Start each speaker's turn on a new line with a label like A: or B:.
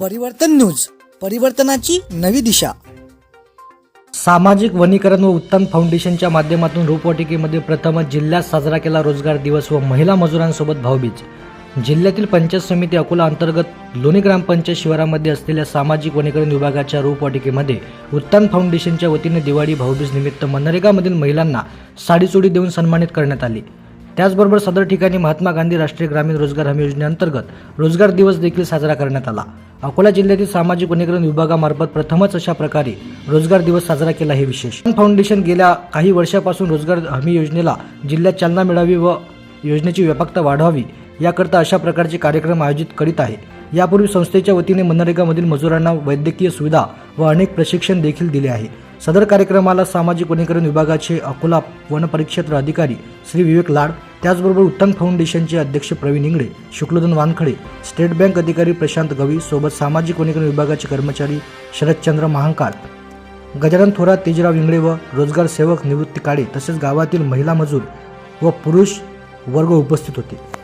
A: परिवर्तन न्यूज परिवर्तनाची नवी दिशा.
B: सामाजिक वनीकरण व उत्थान फाउंडेशनच्या माध्यमातून रोपवाटिकेमध्ये प्रथमच जिल्ह्यात साजरा केला रोजगार दिवस व महिला मजुरांसोबत भाऊबीज. जिल्ह्यातील पंचायत समिती अकोला अंतर्गत लोणी ग्रामपंचायत शिवारामध्ये असलेल्या सामाजिक वनीकरण विभागाच्या रोपवाटिकेमध्ये उत्तान फाउंडेशनच्या वतीने दिवाळी भाऊबीज निमित्त मनरेगामधील महिलांना साडीचोडी देऊन सन्मानित करण्यात आले. त्याचबरोबर सदर ठिकाणी महात्मा गांधी राष्ट्रीय ग्रामीण रोजगार हमी योजनेअंतर्गत रोजगार दिवस देखील साजरा करण्यात आला. अकोला जिल्ह्यातील सामाजिक वनीकरण विभागामार्फत प्रथमच अशा प्रकारे रोजगार दिवस साजरा केला हे विशेष. फाउंडेशन गेल्या काही वर्षापासून रोजगार हमी योजनेला जिल्ह्यात चालना मिळावी व योजनेची व्यापकता वाढवावी याकरता अशा प्रकारचे कार्यक्रम आयोजित करीत आहे. यापूर्वी संस्थेच्या वतीने मनरेगामधील मजुरांना वैद्यकीय सुविधा व अनेक प्रशिक्षण देखील दिले आहे. सदर कार्यक्रमाला सामाजिक वनीकरण विभागाचे अकोला वनपरिक्षेत्र अधिकारी श्री विवेक लाड त्याचबरोबर उत्तम फाउंडेशनचे अध्यक्ष प्रवीण इंगळे शुक्लधन वानखडे स्टेट बँक अधिकारी प्रशांत गवी सोबत सामाजिक वनीकरण विभागाचे कर्मचारी शरदचंद्र महांकाळ. गजानन थोरात तेजराव इंगळे व रोजगार सेवक निवृत्ती काळे तसेच गावातील महिला मजूर व पुरुष वर्ग उपस्थित होते.